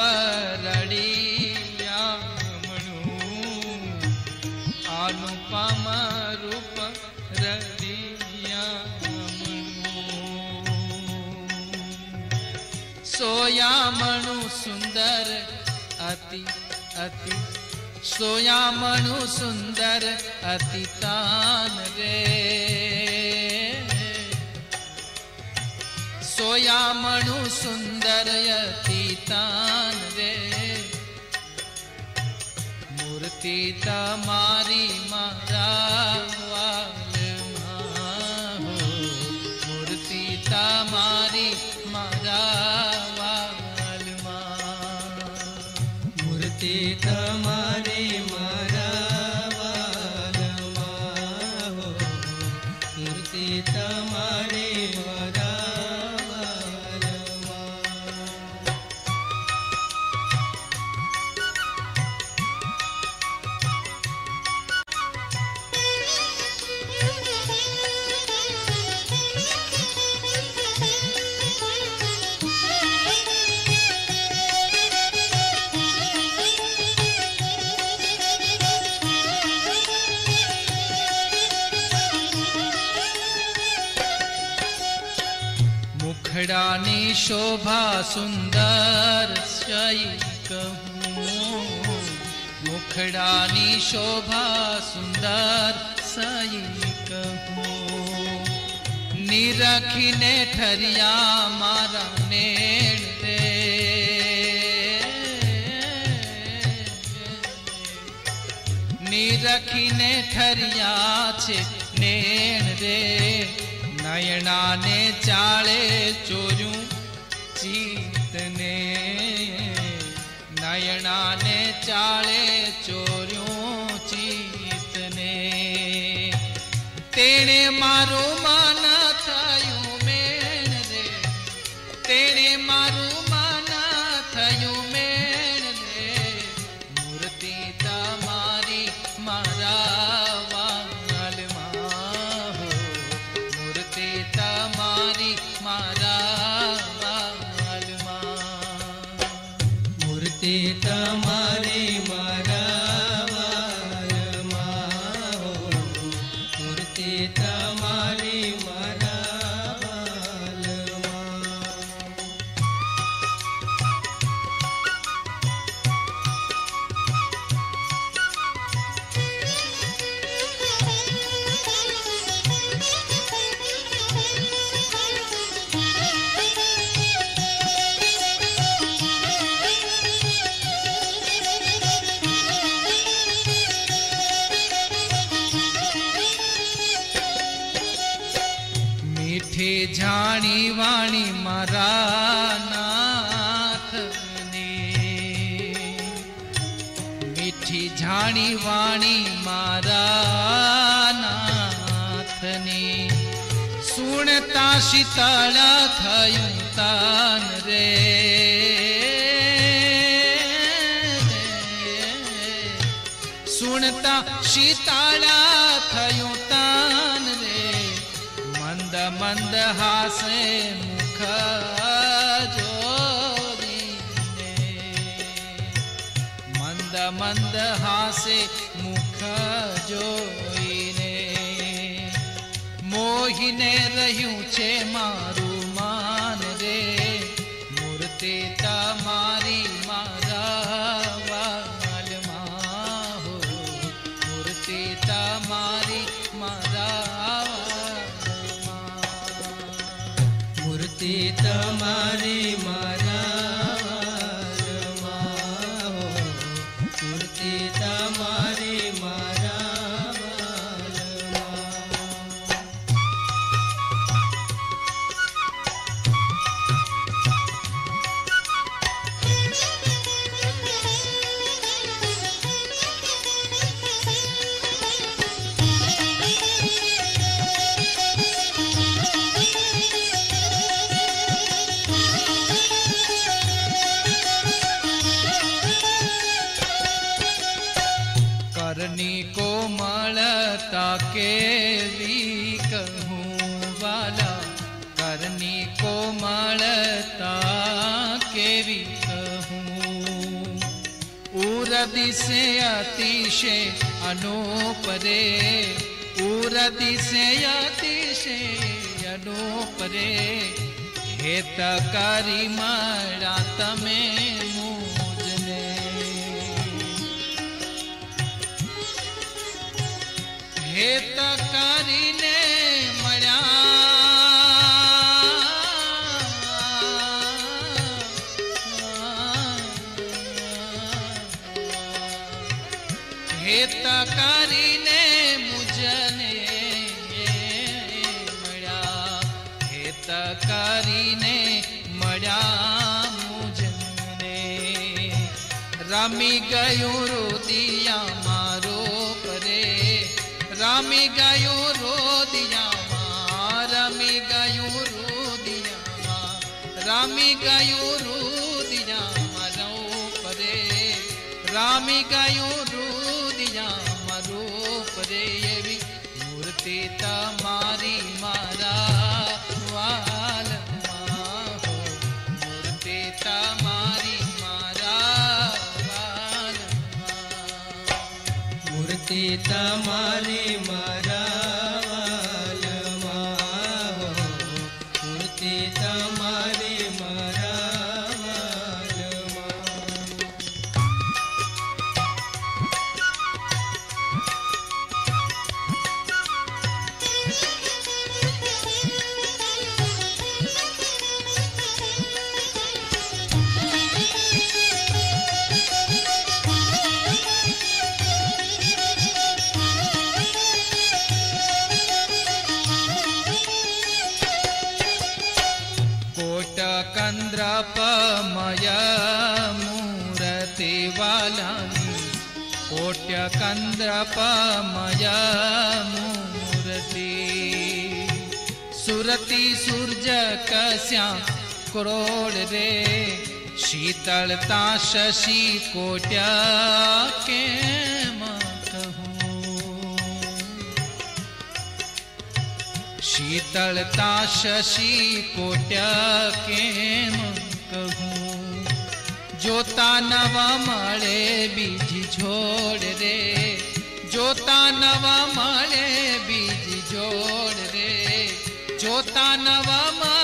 परडिया म्हणू अनुपम रूप रडिया म्हणू सोया म्हणू सुंदर, अति अति। सोया म्हणू सुंदर अतितान रे। सोया मणु सुंदर तान तमारी मारी मारा मूर्ति तमारी मारा क्रीडाने शोभा सुन्दर कहूँ। मुखडानी शोभा सुंदर सई कहूँ। निरखिने ठरिया मारा नेण निरखिने ठरिया छे नेण रे નયણાને ચાળે ચોર્યું ચિત્તને. નયણાને ચાળે हमारे माँ મીઠી જાણી વાણી મારા મીઠી જાણી વાણી મારા નાથની સુણતા શીતળ થયું તાન રે. મંદ મંદ હાસે મુખ જોઈને. મોહીને રહ્યું છે મારું માન રે. મૂર્તિ તમારી મારા વાલમાં હો. મૂર્તિ તમારી મારા મૂર્તિ તમારી મારા देवी कहूँ उरदि से अतिशय अनोपरे, उरदि से अतिशय अनोपरे। हेतकारी मारा तमें हेत करी રમી ગયું રુદિયા મારો પરે રમી ગયું રોદિયામાં રમી ગયું રુદિયામાં રમી ગયું રુદિયામાં રો પરે રામી ગયું તમારી મારા कन्द्रपमया सुरति सूर्य कश्या क्रोड रे। शीतलता शशि कोट्या के शीतलता शशि कोट्या के જોતા નવા મળે બીજી જોડ રે જોતા નવા મળે બીજી જોડ રે જોતા નવા મળે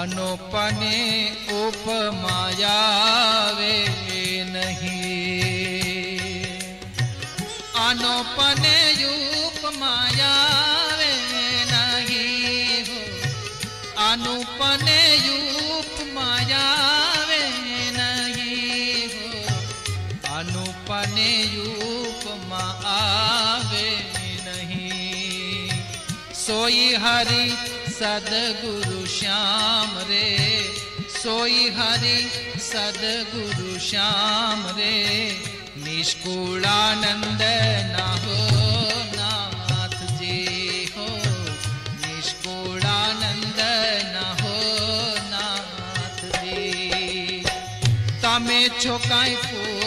અનુપને ઉપમાયાવે નહીં અનુપને ઉપમાયાવે નહીં હો અનુપને ઉપમાયાવે નહીં હો અનુપને ઉપમા આવે નહીં સોઈ હરિ सदगुरु श्याम रे। सोई हरि सदगुरु श्याम रे। निष्कुलानंद ना हो नाथ जी हो। निष्कुलानंद ना हो नाथ जी। तमे छोकाई फूल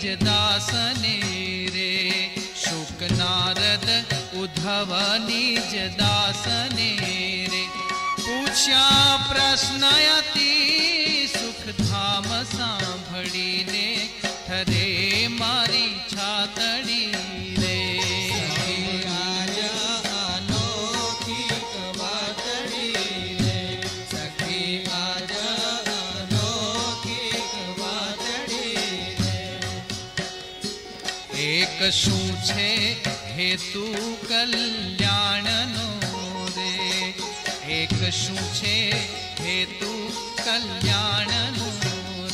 निजदासने रे। शुकनारद उद्धव निजदासने रे। पूछ्या प्रश्न अति सांभड़ी ने थरे शूछे हेतु कल्याणनो रे एक शूछे हेतु कल्याणनो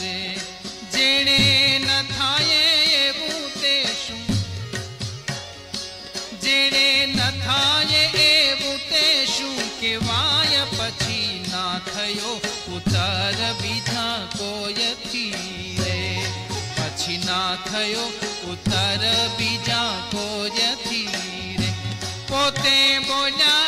रे जेणे न थाये एवं ते शू। जेणे न थाये एवं ते शू केवाय પછી ના થયો ઉતાર બીજા કોયથી छिना थयो उतर बीजा को जती रे पोते बोला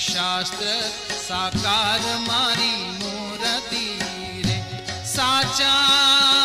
શાસ્ત્ર સાકાર મારી મૂર્તિ રે સાચા